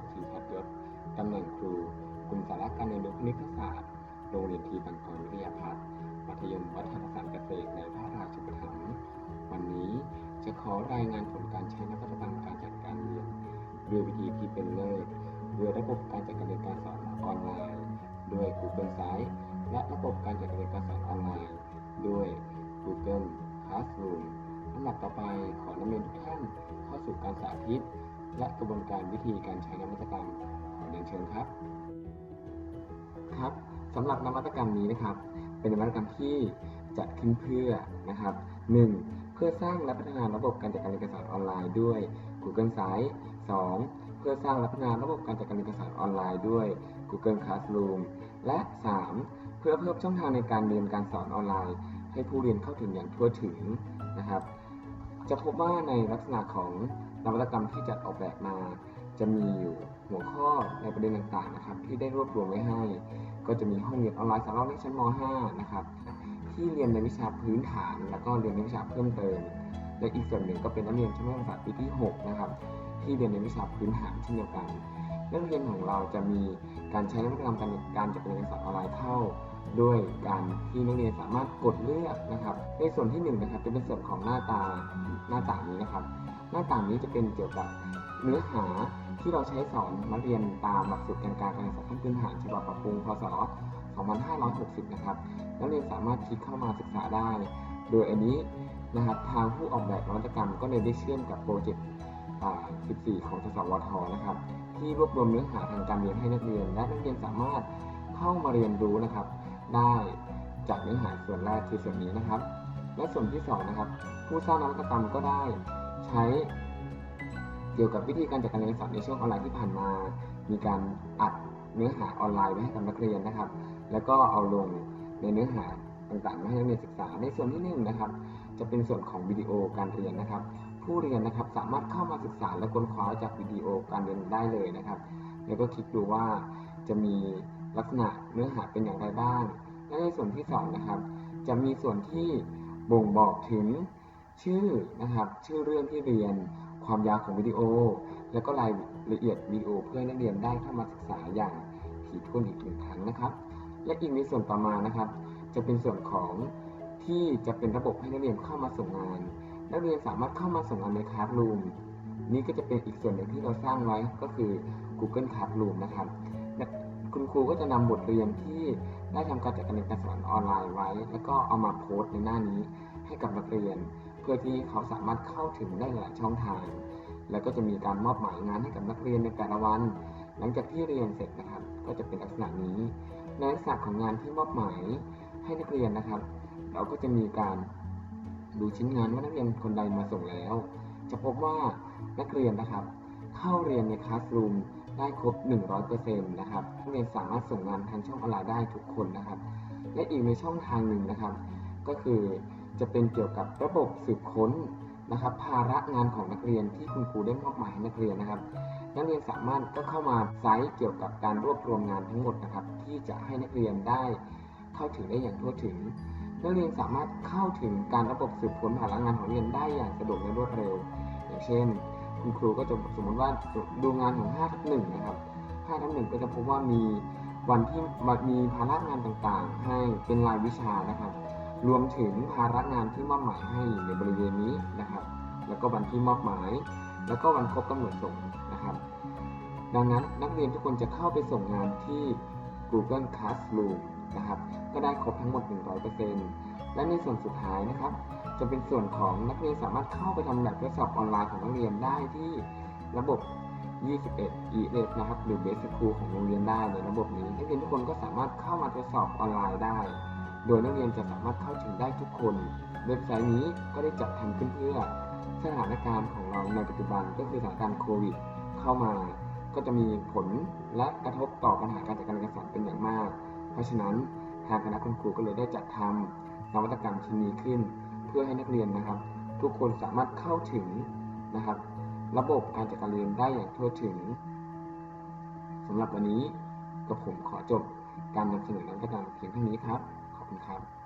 กสินพัดยศตำแหน่งครูกลุ่มสาระการเรียนรู้คณิตศาสตร์ โรงเรียนทีบังกรวิทยาพัฒน์มัธยมวัฒนศาสตร์เกษตรในพระราชุปถัมภ์วันนี้จะขอรายงานผลการใช้นวัตกรรมการจัดการเรียนด้วยวิธีที่เป็นเลิศด้วยระบบการจัดการเรียนการสอนออนไลน์ด้วย Google s i t e และระบบการจัดการเรียนการสอนออนไลน์ด้วย Google Classroom ลำดับต่อไปขอนำเรียนทุกท่านเข้าสู่การสาธิต และกระบวนการวิธีการใช้นวัตกรรมขอเรียนเชิญครับ ครับสำหรับนวัตกรรมนี้นะครับ เป็นนวัตกรรมที่จัดขึ้นเพื่อนะครับ 1. เพื่อสร้างและพัฒนาระบบการจัดการเรียนการสอนออนไลน์ด้วย Google Sites 2. เพื่อสร้างและพัฒนาระบบการจัดการเรียนการสอนออนไลน์ด้วย Google Classroom และ 3. เพื่อเพิ่มช่องทางในการเรียนการสอนออนไลน์ ให้ผู้เรียนเข้าถึงอย่างทั่วถึงนะครับ จะพบว่าในลักษณะของนวัตกรรมที่จัดออกแบบมา จะมีอยู่หัวข้อในประเด็นต่างๆนะครับ ที่ได้รวบรวมไว้ให้ ก็จะมีห้องเรียนออนไลน์สำหรับนักเรียนชั้นม .5 นะครับที่เรียนในวิชาพื้นฐาน แล้วก็เรียนในวิชาเพิ่มเติม และอีกส่วนหนึ่งก็เป็นนักเรียนชั้นมัธยมศึกษาปีที่ 6 นะครับ ที่เรียนในวิชาพื้นฐานเช่นเดียวกันนักเรียนของเราจะมีการใช้นวัตกรรมการการจัดการเรียนการสอนออนไลน์เข้า ด้วยการที่นักเรียนสามารถกดเลือกนะครับ ในส่วนที่1นงนะครับจะเป็นส่วนของหน้าตาหน้าต่างนี้นะครับ หน้าต่างนี้จะเป็นเกี่ยวกับเนื้อหาที่เราใช้สอนนักเรียนตามหลักสูตรการการการศึกษาขั้นพื้นฐานฉบับปรับปรุงพศ 2560 นะครับนักเรียนสามารถคลิกเข้ามาศึกษาได้ โดยอันนี้นะครับทางผู้ออกแบบนวัตกรรมก็เลยได้เชื่อมกับโปรเจกต์ 14 ของสสวทนะครับที่รวบรวมเนื้อหาทางการเรียนให้นักเรียน และนักเรียนสามารถเข้ามาเรียนรู้นะครับ ได้จากเนื้อหาส่วนแรกคือส่วนนี้นะครับ และส่วนที่สองนะครับ ผู้สร้างนวัตกรรมก็ได้ ใช้เกี่ยวกับวิธีการจัดการเรียนการสอนในช่วงออนไลน์ที่ผ่านมา มีการอัดเนื้อหาออนไลน์ไว้ให้กับนักเรียนนะครับ แล้วก็เอาลงในเนื้อหาต่างๆมาให้นักเรียนศึกษา ในส่วนที่หนึ่งนะครับ จะเป็นส่วนของวิดีโอการเรียนนะครับ ผู้เรียนนะครับสามารถเข้ามาศึกษาและค้นคว้าจากวิดีโอการเรียนได้เลยนะครับ แล้วก็คลิกดูว่าจะมี ลักษณะเนื้อหาเป็นอย่างไรบ้าง และในส่วนที่สองนะครับ จะมีส่วนที่บ่งบอกถึงชื่อนะครับ ชื่อเรื่องที่เรียน ความยาวของวิดีโอ แล้วก็รายละเอียดวิดีโอเพื่อนักเรียนได้เข้ามาศึกษาอย่างถี่ถ้วนอีกหนึ่งครั้งนะครับ และอีกในส่วนต่อมานะครับ จะเป็นส่วนของที่จะเป็นระบบให้นักเรียนเข้ามาส่งงาน นักเรียนสามารถเข้ามาส่งงานในคลาสรูมนี่ก็จะเป็นอีกส่วนหนึ่งที่เราสร้างไว้ก็คือ Google Classroom นะครับ คุณครูก็จะนำบทเรียนที่ได้ทำการจัดการเรียนการสอนออนไลน์ไว้ แล้วก็เอามาโพสต์ในหน้านี้ให้กับนักเรียน เพื่อที่เขาสามารถเข้าถึงได้หลายช่องทาง แล้วก็จะมีการมอบหมายงานให้กับนักเรียนในแต่ละวัน หลังจากที่เรียนเสร็จนะครับ ก็จะเป็นลักษณะนี้ ในลักษณะของงานที่มอบหมายให้นักเรียนนะครับ เราก็จะมีการดูชิ้นงานว่านักเรียนคนใดมาส่งแล้ว จะพบว่านักเรียนนะครับ เข้าเรียนในคลาสรูม ได้ครบ 100%นะครับนักเรียนสามารถส่งงานทางช่องออนไลน์ได้ทุกคนนะครับ และอีกในช่องทางหนึ่งนะครับ ก็คือจะเป็นเกี่ยวกับระบบสืบค้นนะครับ ภาระงานของนักเรียนที่คุณครูได้มอบหมายให้นักเรียนนะครับ นักเรียนสามารถก็เข้ามาไซต์เกี่ยวกับการรวบรวมงานทั้งหมดนะครับ ที่จะให้นักเรียนได้เข้าถึงได้อย่างทั่วถึง นักเรียนสามารถเข้าถึงการระบบสืบค้นภาระงานของนักเรียนได้อย่างสะดวกและรวดเร็ว อย่างเช่น คุณครูก็จะสมมติว่าดูงานของ5ทับ1นะครับ5ทับ1ก็จะพบว่ามีวันที่มีภาระงานต่างๆ ให้เป็นรายวิชานะครับ รวมถึงภาระงานที่มอบหมายให้ในบริเวณนี้นะครับ แล้วก็วันที่มอบหมาย แล้วก็วันครบกำหนดส่งนะครับ ดังนั้นนักเรียนทุกคนจะเข้าไปส่งงานที่ Google Classroom นะครับ ก็ได้ครบทั้งหมด 100%และในส่วนสุดท้ายนะครับ จะเป็นส่วนของนักเรียนสามารถเข้าไปทำแบบทดสอบออนไลน์ของนักเรียนได้ที่ระบบ 21 e l e นะครับหรือ Basic School ของโรงเรียนได้ในระบบนี้นักเรียนทุกคนก็สามารถเข้ามาทดสอบออนไลน์ได้ โดยนักเรียนจะสามารถเข้าถึงได้ทุกคน เว็บไซต์นี้ก็ได้จัดทำขึ้นเพื่อ สถานการณ์ของเราในปัจจุบันก็คือสถานการณ์โควิด เข้ามา ก็จะมีผลและกระทบต่อปัญหาการจัดการเรียนการเป็นอย่างมาก เพราะฉะนั้นทางคณะคุณครูก็เลยได้จัดทำนวัตกรรมชิ้นนี้ขึ้น เพื่อให้นักเรียนนะครับ ทุกคนสามารถเข้าถึงนะครับ ระบบการจัดการเรียนได้อย่างทั่วถึงสำหรับวันนี้กับผมขอจบการนำเสนอนวัตการเพียงเท่านี้ครับ ขอบคุณครับ